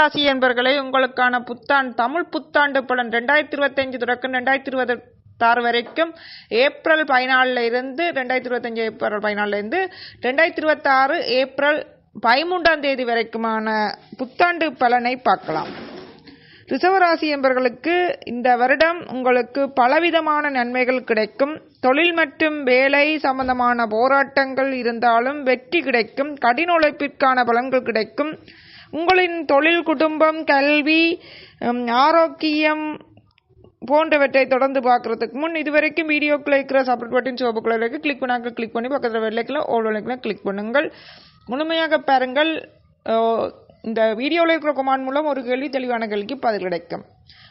ராசி என்பர்களே உங்களுக்கான புத்தாண்டு தமிழ் புத்தாண்டு பலன் ரெண்டாயிரத்தி இருபத்தஞ்சு தொடக்கம் ரெண்டாயிரத்தி இருபத்தாறு வரைக்கும் ஏப்ரல் பதினாலில் இருந்து ரெண்டாயிரத்தி இருபத்தஞ்சு ஏப்ரல் பதினாலில் இருந்து ரெண்டாயிரத்தி இருபத்தாறு ஏப்ரல் பதிமூன்றாம் தேதி வரைக்குமான புத்தாண்டு பலனை பார்க்கலாம். ரிசவராசி என்பவர்களுக்கு இந்த வருடம் உங்களுக்கு பலவிதமான நன்மைகள் கிடைக்கும். தொழில் மற்றும் வேலை சம்பந்தமான போராட்டங்கள் இருந்தாலும் வெற்றி கிடைக்கும். கடின உழைப்பிற்கான பலன்கள் கிடைக்கும். உங்களின் தொழில் குடும்பம் கல்வி ஆரோக்கியம் போன்றவற்றை தொடர்ந்து பார்க்குறதுக்கு முன் இதுவரைக்கும் வீடியோக்குள்ள இருக்கிற சப்ரேட் பட்டன் சிவப்பு கலருக்கு கிளிக் பண்ணாக்க கிளிக் பண்ணி பக்கத்தில் வெள்ளைக்கில் ஓல் வெள்ளைக்கில் கிளிக் பண்ணுங்கள். முழுமையாக பாருங்கள். இந்த வீடியோவில் இருக்கிற கொமாண்ட் மூலம் ஒரு கேள்வி தெளிவான கேள்விக்கு பதில் கிடைக்கும்.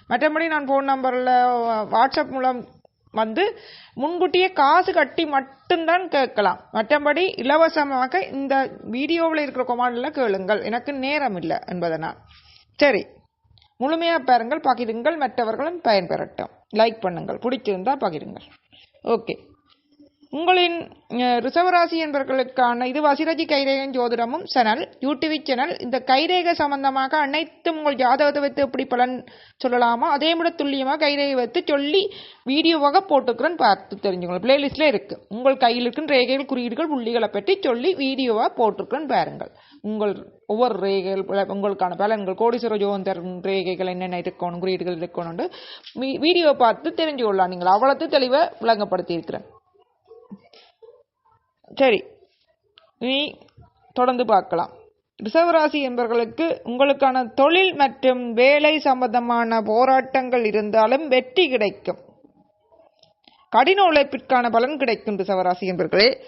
மற்றபடி நான் ஃபோன் நம்பரில் வாட்ஸ்அப் மூலம் வந்து முன்கூட்டியே காசு கட்டி மட்டும்தான் கேட்கலாம். மற்றபடி இலவசமாக இந்த வீடியோவில் இருக்கிற கொமாண்டில் கேளுங்கள். எனக்கு நேரம் இல்லை என்பதனால். சரி. முழுமையாக பாருங்கள் பகிருங்கள் மற்றவர்களும் பயன்பெறட்டும். லைக் பண்ணுங்கள். பிடிச்சிருந்தா பகிருங்கள். ஓகே உங்களின் ரிசவராசி என்பவர்களுக்கான இது வசிரஜி கைரேகன் ஜோதிடமும் சேனல் யூடியூப் சேனல். இந்த கைரேகை சம்பந்தமாக அனைத்தும் உங்கள் ஜாதகத்தை வைத்து எப்படி பலன் சொல்லலாமோ அதே விட துல்லியமாக கைரேகை வைத்து சொல்லி வீடியோவாக போட்டுக்கிறேன்னு பார்த்து தெரிஞ்சுக்கணும் பிளேலிஸ்ட்டில் இருக்குது உங்கள் கையில் இருக்கும் ரேகைகள் குறியீடுகள் புள்ளிகளை பற்றி சொல்லி வீடியோவாக போட்டிருக்கிறேன்னு பாருங்கள். உங்கள் ஒவ்வொரு ரேகைகள் உங்களுக்கான பலன்கள் கோடீஸ்வர ஜோந்தர் ரேகைகள் என்னென்ன இருக்கணும் குறியீடுகள் இருக்கணும்னு வீ- வீடியோ பார்த்து தெரிஞ்சு கொள்ளலாம் நீங்கள் அவ்வளோத்து தெளிவாக விளங்கப்படுத்தி இருக்கிறேன் சரி. இனி தொடர்ந்து பார்க்கலாம். ரிசவராசி என்பவர்களுக்கு உங்களுக்கான தொழில் மற்றும் வேலை சம்பந்தமான போராட்டங்கள் இருந்தாலும் வெற்றி கிடைக்கும். கடின உழைப்பிற்கான பலன் கிடைக்கும் ரிசவராசி என்பவர்களே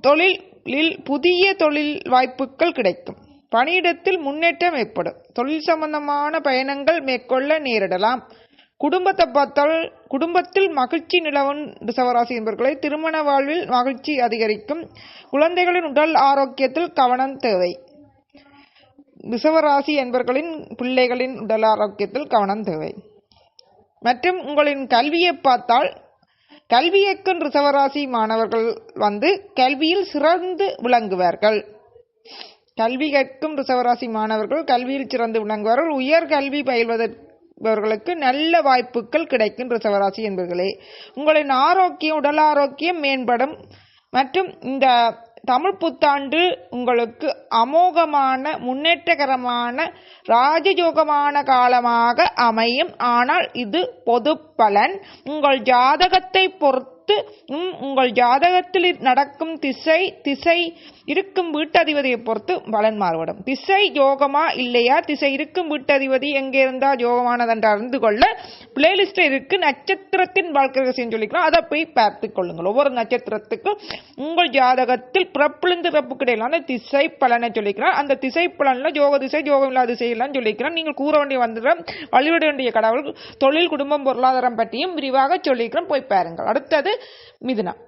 தொழிலில் புதிய தொழில் வாய்ப்புகள் கிடைக்கும். பணியிடத்தில் முன்னேற்றம் ஏற்படும். தொழில் சம்பந்தமான பயணங்கள் மேற்கொள்ள நேரிடலாம். குடும்பத்தை பார்த்தால் குடும்பத்தில் மகிழ்ச்சி நிலவும் ரிசவராசி என்பவர்களை திருமண வாழ்வில் மகிழ்ச்சி அதிகரிக்கும். குழந்தைகளின் உடல் ஆரோக்கியத்தில் கவனம் தேவை. ரிசவராசி என்பவர்களின் பிள்ளைகளின் உடல் ஆரோக்கியத்தில் கவனம் தேவை. மற்றும் உங்களின் கல்வியை பார்த்தால் கல்வியக்கும் ரிசவராசி மாணவர்கள் வந்து கல்வியில் சிறந்து விளங்குவார்கள். கல்வி கற்கும் ரிசவராசி மாணவர்கள் கல்வியில் சிறந்து விளங்குவார்கள். உயர் கல்வி பயில்வதற்கு நல்ல வாய்ப்புகள் கிடைக்கும் ரிசவராசி என்பர்களே. உங்களின் ஆரோக்கியம் உடல் ஆரோக்கியம் மேம்படும். மற்றும் இந்த தமிழ் புத்தாண்டு உங்களுக்கு அமோகமான முன்னேற்றகரமான ராஜயோகமான காலமாக அமையும். ஆனால் இது பொது பலன். உங்கள் ஜாதகத்தை பொறுத்து உம், உங்கள் ஜாதகத்தில் நடக்கும் திசை திசை இருக்கும் வீட்டதிபதியை பொறுத்து பலன் மாறுபடும். திசை யோகமா இல்லையா? திசை இருக்கும் வீட்டதிபதி எங்கே இருந்தா யோகமானதென்று அறிந்து கொள்ள பிளேலிஸ்டில் இருக்கு நட்சத்திரத்தின் வாழ்க்கை ரகசியம் சொல்லிக்கிறோம். அதை போய் பார்த்து கொள்ளுங்கள். ஒவ்வொரு நட்சத்திரத்துக்கும் உங்கள் ஜாதகத்தில் பிறப்பிலிருந்து பிறப்புக்கு இடையிலான திசை பலனை சொல்லிக்கிறோம். அந்த திசை பலனில் யோக திசை யோகம் இல்லாத திசையெல்லாம் சொல்லிக்கிறோம். நீங்கள் கூற வேண்டிய வந்துடுற வழிபட வேண்டிய கடவுள் தொழில் குடும்பம் பொருளாதாரம் பற்றியும் விரிவாக சொல்லிக்கிறோம். போய் பாருங்கள். அடுத்தது மிதுனம்